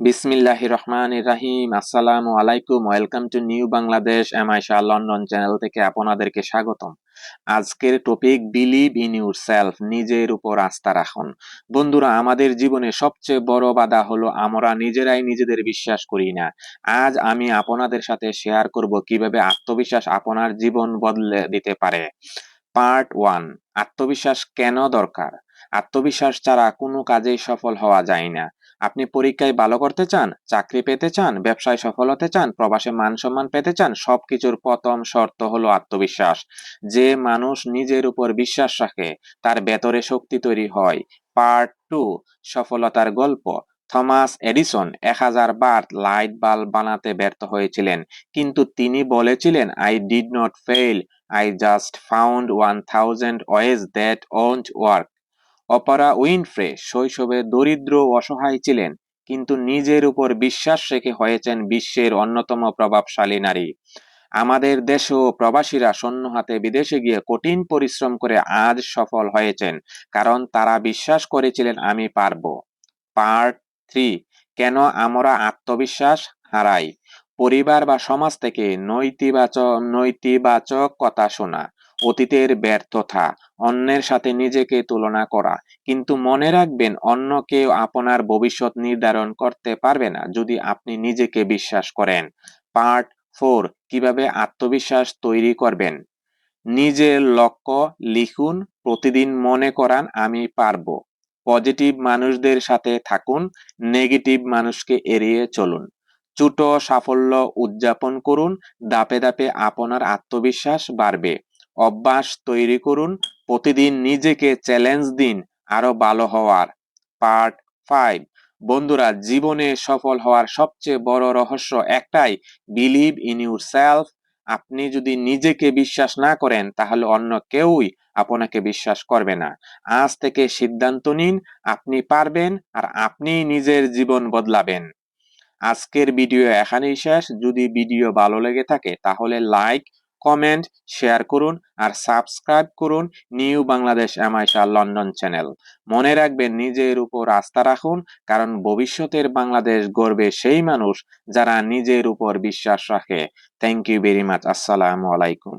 বিসমিল্লাহ রহমান রাহিম। আসসালামু আলাইকুম। Welcome to new Bangladesh M I Shah London channel থেকে আপনাদেরকে স্বাগতম। আজকের topic believe in yourself নিজের উপর আস্থা রাখুন। বন্ধুরা, আমাদের জীবনে সবচেয়ে বড় বাধা হলো আমরা নিজেরাই নিজেদের বিশ্বাস করি না। আজ আমি আপনাদের সাথে শেয়ার করব কীভাবে আত্মবিশ্বাস আপনার জীবন বদলে দিতে পারে। পার্ট ওয়ান আত্মবিশ্বাস কেন দরকার? আত্মবিশ্বাস ছাড়া কোনো কাজেই সফল হওয়া যায় না। আপনি পরীক্ষায় ভালো করতে চান, চাকরি পেতে চান, ব্যবসায় সফল হতে চান, প্রবাসে মান সম্মান পেতে চান, সবকিছুর প্রথম শর্ত হলো আত্মবিশ্বাস। যে মানুষ নিজের উপর বিশ্বাস রাখে, তার ভেতরে শক্তি তৈরি হয়। পার্ট টু, সফলতার গল্প। থমাস এডিসন এক হাজার বার লাইট বাল্ব বানাতে ব্যর্থ হয়েছিলেন, কিন্তু তিনি বলেছিলেন I did not fail I just found one thousand ways that won't work Oprah Winfrey শৈশবে দরিদ্র অসহায় ছিলেন, কিন্তু নিজের উপর বিশ্বাস রেখে হয়েছেন বিশ্বের অন্যতম প্রভাবশালী নারী। আমাদের দেশেও প্রবাসীরা শূন্য হাতে বিদেশে গিয়ে কঠিন পরিশ্রম করে আজ সফল হয়েছেন, কারণ তারা বিশ্বাস করেছিলেন আমি পারব। পার্ট থ্রি, কেন আমরা আত্মবিশ্বাস হারাই? পরিবার বা সমাজ থেকে নৈতিবাচক নৈতিবাচক কথা শোনা। অতীতের ব্যর্থতা, অন্যের সাথে নিজেকে তুলনা করা। কিন্তু মনে রাখবেন, অন্য কেউ আপনার ভবিষ্যৎ নির্ধারণ করতে পারবে না যদি আপনি নিজেকে বিশ্বাস করেন। পার্ট ফোর, কীভাবে আত্মবিশ্বাস তৈরি করবেন? নিজের লক্ষ্য লিখুন, প্রতিদিন মনে করান, আমি পারব। পজিটিভ মানুষদের সাথে থাকুন, নেগেটিভ মানুষকে এড়িয়ে চলুন। ছোট সাফল্য উদযাপন করুন দাপে দাপে আপনার আত্মবিশ্বাস বাড়বে। অভ্যাস তৈরি করুন। প্রতিদিন নিজেকে চ্যালেঞ্জ দিন আরও ভালো হওয়ার। পার্ট ফাইভ বন্ধুরা জীবনে সফল হওয়ার সবচেয়ে বড় রহস্য একটাই বিলিভ ইন ইউর সেলফ আপনি যদি নিজেকে বিশ্বাস না করেন, তাহলে অন্য কেউই আপনাকে বিশ্বাস করবে না। আজ থেকে সিদ্ধান্ত নিন, আপনি পারবেন আর আপনি নিজের জীবন বদলাবেন। আজকের ভিডিও এখানেই শেষ। যদি ভিডিও ভালো লেগে থাকে, তাহলে লাইক কমেন্ট শেয়ার করুন আর সাবস্ক্রাইব করুন নিউ বাংলাদেশ এমআইশা লন্ডন চ্যানেল মনে রাখবেন, নিজের উপর আস্থা রাখুন, কারণ ভবিষ্যতের বাংলাদেশ গর্বে সেই মানুষ যারা নিজের উপর বিশ্বাস রাখে। থ্যাংক ইউ ভেরি মাচ আসসালামু আলাইকুম.